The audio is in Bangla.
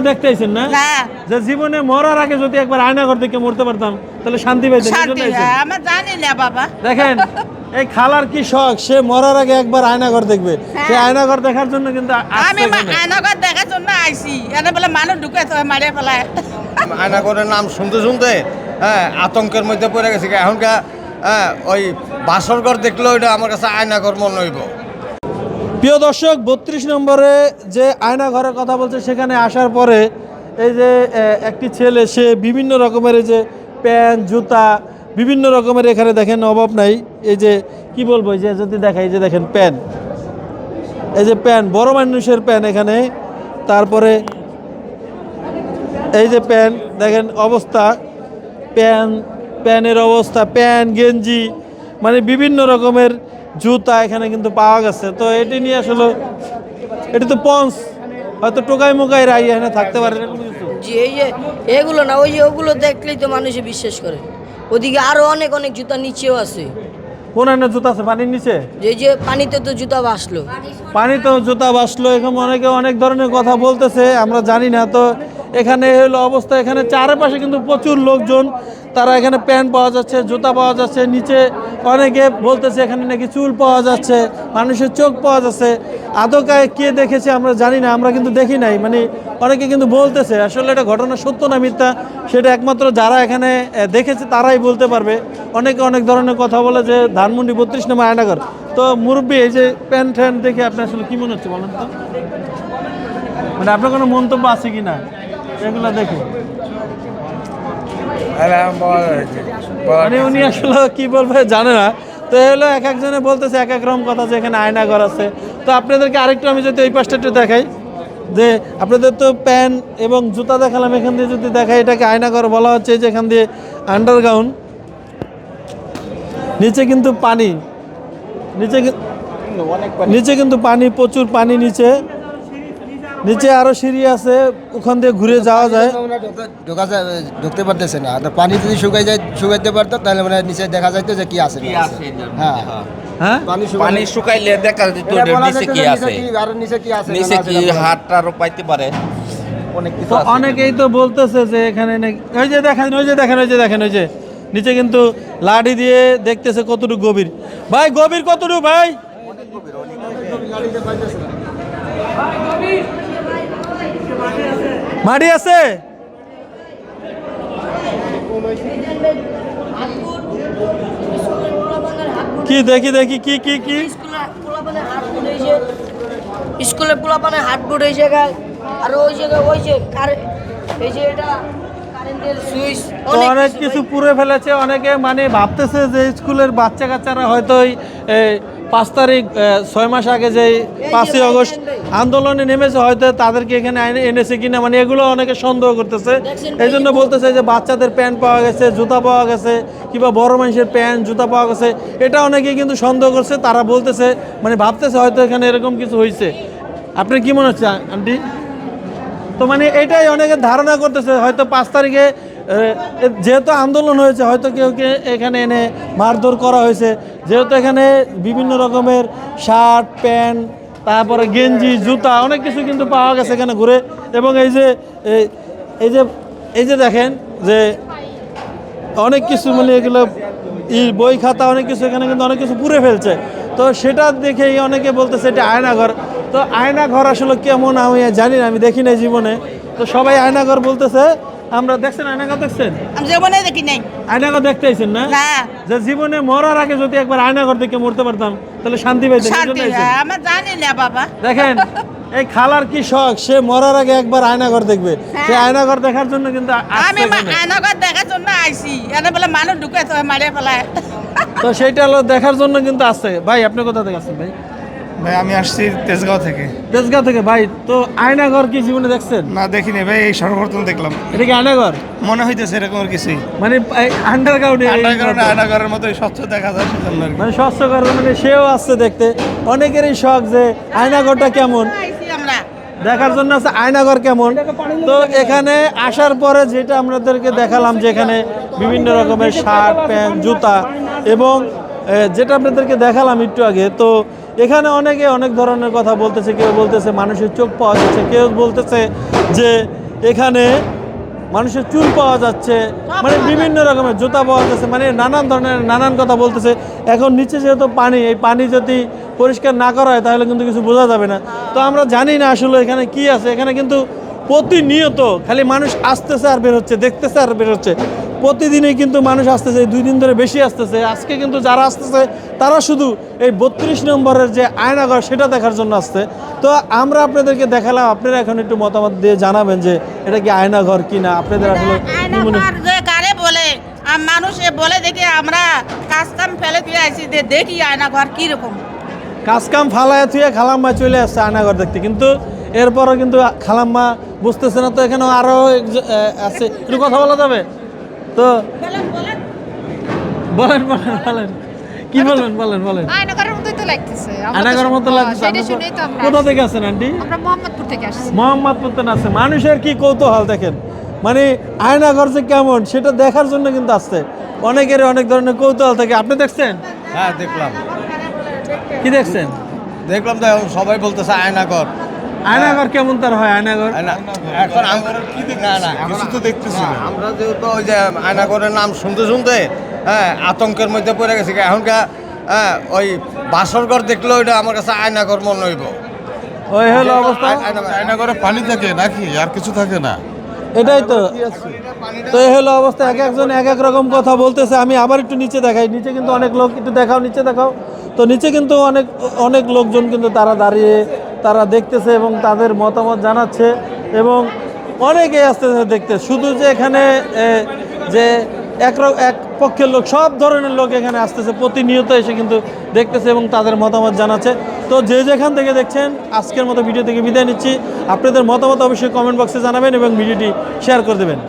দেখতেছেন না? না। যে জীবনে মরার আগে যদি একবার আয়নাঘর দেখে মরতে পারতাম তাহলে শান্তি জন্য আইছেন। আমার জানি না বাবা। দেখেন এই খালার কি শখ? সে মরার আগে একবার আয়নাঘর দেখবে। সে আয়নাঘর দেখার জন্য কিন্তু আমি মা- আয়নাঘর দেখার জন্য আইছি। এনে বলে মানুষ ঢুকে তো মারিয়ে ফেলায়। আয়নাগরের নাম শুনতে শুনতে হ্যাঁ আতঙ্কের মধ্যে পড়ে গেছে। এখনকার হ্যাঁ ওই বাসরঘর দেখলে ওইটা আমার কাছে আয়নাগর মনে হইব। প্রিয় দর্শক, বত্রিশ নম্বরে যে আয়না ঘরের কথা বলছে, সেখানে আসার পরে এই যে একটি ছেলে, সে বিভিন্ন রকমের যে প্যান্ট, জুতা, বিভিন্ন রকমের এখানে দেখেন অভাব নাই। এই যে, কি বলব যে যদি দেখাই, এই যে দেখেন প্যান এই যে প্যান বড় মানুষের প্যান এখানে। তারপরে এই যে প্যান দেখেন অবস্থা। প্যান প্যানের অবস্থা প্যান গেঞ্জি মানে বিভিন্ন রকমের জুতা এখানে কিন্তু পাওয়া গেছে। তো এটি নিয়ে আসলে এটি তো পঞ্চ হয়তো টোকাই মোকাই রাই এখানে থাকতে পারে জি এই যে এগুলো না ওই যে ওগুলো দেখলেই তো মানুষে বিশ্বাস করে। ওদিকে আরও অনেক অনেক জুতা নিচেও আছে। কোন একটা জুতা আছে? পানির নিচে? যে যে পানিতে তো জুতা ভাসলো পানি তো জুতা বাসলো এরকম অনেকে অনেক ধরনের কথা বলতেছে আমরা জানি না। তো এখানে হলো অবস্থা, এখানে চারপাশে কিন্তু প্রচুর লোকজন, তারা এখানে প্যান্ট পাওয়া যাচ্ছে, জুতা পাওয়া যাচ্ছে, নিচে অনেকে বলতেছে এখানে নাকি চুল পাওয়া যাচ্ছে, মানুষের চোখ পাওয়া যাচ্ছে। আদকায় কে দেখেছে আমরা জানি না, আমরা কিন্তু দেখি নাই। মানে অনেকে কিন্তু বলতেছে, আসলে এটা ঘটনা সত্য না মিথ্যা, সেটা একমাত্র যারা এখানে দেখেছে তারাই বলতে পারবে। অনেকে অনেক ধরনের কথা বলে যে ধানমন্ডি বত্রিশ নম্বর আয়নাগর। তো মুরব্বী, এই যে প্যান্ট ফ্যান্ট দেখে আপনার আসলে কি মনে হচ্ছে বলেন তো? মানে আপনার কোনো মন্তব্য আছে কি না? এগুলো দেখে। মানে উনি আসলে কি বলবে জানে না। তো হলো এক একজনে বলতেছে এক এক রকম কথা যে এখানে আয়নাঘর আছে। তো আপনাদেরকে আরেকটু আমি যদি এই পাশটা একটু দেখাই যে আপনাদের তো প্যান এবং জুতা দেখালাম এখান দিয়ে যদি দেখাই এটাকে আয়নাঘর বলা হচ্ছে যে এখান দিয়ে আন্ডারগ্রাউন্ড নিচে কিন্তু পানি। নিচে নিচে কিন্তু পানি প্রচুর পানি নিচে। নিচে আরও সিঁড়ি আছে ওখান দিয়ে ঘুরে যাওয়া যায়। ঢোকা যায় ঢুকতে পারতেছে না। আর পানি যদি শুকাই যায় শুকাইতে পারতো তাহলে মানে নিচে দেখা যাইতো যে কি আছে না হ্যাঁ। হ্যাঁ। পানি পানি শুকাইলে দেখা যেত নিচে কি আছে। আর নিচে কি আছে নিচে কি আছে। হাতটা আরও পাইতে পারে। অনেক অনেকেই তো বলতেছে যে এখানে ওই যে দেখেন ওই যে দেখেন ওই যে দেখেন ওই যে। নিচে কিন্তু লাঠি দিয়ে দেখতেছে কতটুকু গভীর। ভাই গভীর কতটুকু ভাই? মাটি আছে? কি দেখি দেখি কি কি কি? স্কুলে পোলাপানে হাত বুট এই জায়গায় আর ওই জায়গায় ওই যে এই যে এটা কারেন্টের সুইচ অনেক কিছু পুড়ে ফেলেছে অনেকে মানে ভাবতেছে যে স্কুলের বাচ্চা কাচ্চারা হয়তো পাঁচ তারিখ ছয় মাস আগে যে পাঁচই আগস্ট আন্দোলনে নেমেছে, হয়তো তাদেরকে এখানে এনেছে কিনা মানে এগুলো অনেকে সন্দেহ করতেছে। এই জন্য বলতেছে যে বাচ্চাদের প্যান্ট পাওয়া গেছে, জুতা পাওয়া গেছে, কিংবা বড় মানুষের প্যান্ট, জুতা পাওয়া গেছে। এটা অনেকে কিন্তু সন্দেহ করছে, তারা বলতেছে মানে ভাবতেছে হয়তো এখানে এরকম কিছু হয়েছে আপনার কি মনে হচ্ছে, আন্টি? তো মানে এটাই অনেকে ধারণা করতেছে, হয়তো পাঁচ তারিখে যেহেতু আন্দোলন হয়েছে, হয়তো কেউ কে এখানে এনে মারধর করা হয়েছে। যেহেতু এখানে বিভিন্ন রকমের শার্ট, প্যান্ট, তারপরে গেঞ্জি, জুতা, অনেক কিছু কিন্তু পাওয়া গেছে এখানে ঘুরে। এবং এই যে এই- যে, এই যে দেখেন যে, অনেক কিছু মানে এগুলো বই খাতা, অনেক কিছু এখানে কিন্তু অনেক কিছু পুড়ে ফেলছে। তো সেটা দেখেই অনেকে বলতেছে এটা আয়নাঘর। তো আয়নাঘর আসলে কেমন আমি জানি না, আমি দেখি নাই জীবনে। তো সবাই আয়নাঘর বলতেছে আমরা দেখছেন আয়নাঘর দেখছেন? আমি জীবনে দেখি নাই। আয়নাঘর দেখতে আইছেন না? যে জীবনে মরার আগে যদি একবার আয়নাঘর দেখে মরতে পারতাম তাহলে শান্তি শান্তি আইছেন। আমার জানি না বাবা। দেখেন এই খালার কি শখ? সে মরার আগে একবার আয়নাঘর দেখবে। সে আয়নাঘর দেখার জন্য কিন্তু আমি। আয়নাঘর দেখার জন্য আইছি। এনে বলে মানুষ ঢুকে তো মারিয়ে ফেলায়। তো সেইটা দেখার জন্য কিন্তু আছে ভাই আপনি কোথা থেকে আসছেন ভাই? ভাই আমি আসছি তেজগাঁও থেকে। তেজগাঁও থেকে ভাই তো আয়নাঘর কি জীবনে দেখছেন? না দেখিনি ভাই এই সর্বপ্রথম দেখলাম। এটা কি আয়নাঘর মনে হইতেছে এরকম আর কিছুই। মানে আন্ডারগ্রাউন্ডে আন্ডারগ্রাউন্ড আয়নাঘরের মতোই স্বচ্ছ দেখা যায় সেজন্য আর কি। মানে মানে সেও আসছে দেখতে। অনেকেরই শখ যে আয়নাঘরটা কেমন। দেখার জন্য আছে আয়নাঘর কেমন। তো এখানে আসার পরে যেটা আপনাদেরকে দেখালাম যে এখানে বিভিন্ন রকমের শার্ট প্যান্ট জুতা এবং যেটা আপনাদেরকে দেখালাম একটু আগে তো এখানে অনেকে অনেক ধরনের কথা বলতেছে কেউ বলতেছে মানুষের চোখ পাওয়া যাচ্ছে কেউ বলতেছে যে এখানে মানুষের চুল পাওয়া যাচ্ছে মানে বিভিন্ন রকমের জুতা পাওয়া যাচ্ছে মানে নানান ধরনের নানান কথা বলতেছে। এখন নিচে যেহেতু পানি এই পানি যদি পরিষ্কার না করা হয় তাহলে কিন্তু কিছু বোঝা যাবে না। তো আমরা জানি না আসলে এখানে কি আছে এখানে কিন্তু প্রতিনিয়ত খালি মানুষ আসতেছে আর বের হচ্ছে দেখতেছে আর বের হচ্ছে। প্রতিদিনই কিন্তু মানুষ আসতেছে দুই দিন ধরে বেশি আসতেছে। আজকে কিন্তু যারা আসতেছে তারা শুধু এই বত্রিশ নম্বরের যে আয়নাঘর সেটা দেখার জন্য আসছে। তো আমরা আপনাদেরকে দেখালাম আপনারা এখন একটু মতামত দিয়ে জানাবেন যে এটা কি আয়নাঘর কি না আপনাদের আসলে কারে বলে মানুষ বলে দেখে আমরা কাজ কাম ফেলে দিয়ে যে দেখি আয়নাঘর কীরকম। কাজ কাম ফালায় থুয়ে খালাম্মা চলে আসছে আয়নাঘর দেখতে। কিন্তু এরপরও কিন্তু খালাম্মা বুঝতেছে না তো এখানে আরও আছে। একটু কথা বলা যাবে? তো? বলেন বলেন। বলেন কি বলেন বলেন বলেন? আয়নাঘরের মতোই তো লাগতেছে। আয়নাঘর মতো শুন- লাগছে সেটা শুনেই তো আমরা কোথা থেকে আছেন আন্টি? আমরা মোহাম্মদপুর থেকে আসছি। মোহাম্মদপুর থেকে আছে মানুষের কি কৌতূহল দেখেন? মানে আয়নাঘর যে কেমন সেটা দেখার জন্য কিন্তু আসছে। অনেকের অনেক ধরনের কৌতূহল থাকে। আপনি দেখছেন? হ্যাঁ দেখলাম। কি দেখছেন? দেখলাম তো এখন সবাই বলতেছে আয়নাঘর আয়নাঘর কেমন তার হয়? আয়নাঘর আয়না- এখন আমরা না না কিছু তো দেখতেছি আমরা যেহেতু ওই যে আয়নাঘরের নাম শুনতে শুনতে হ্যাঁ আতঙ্কের মধ্যে পড়ে গেছি। এখনকার হ্যাঁ ওই বাসরঘর দেখলে ওইটা আমার কাছে আয়নাঘর মনে হইব। ওই হলো অবস্থা। আয়নাঘরে পানি থাকে নাকি? আর কিছু থাকে না। এটাই তো। তো এই হলো অবস্থা। এক একজন এক এক রকম কথা বলতেছে। আমি আবার একটু নিচে দেখাই। নিচে কিন্তু অনেক লোক একটু দেখাও নিচে দেখাও। তো নিচে কিন্তু অনেক অনেক লোকজন কিন্তু তারা দাঁড়িয়ে তারা দেখতেছে এবং তাদের মতামত জানাচ্ছে এবং অনেকেই আসতেছে দেখতে, শুধু যে এখানে যে এক এক পক্ষের লোক, সব ধরনের লোক এখানে আসতেছে, প্রতিনিয়ত এসে কিন্তু দেখতেছে এবং তাদের মতামত জানাচ্ছে। তো যে যেখান থেকে দেখছেন, আজকের মতো ভিডিও থেকে বিদায় নিচ্ছি। আপনাদের মতামত অবশ্যই কমেন্ট বক্সে জানাবেন এবং ভিডিওটি শেয়ার করে দেবেন।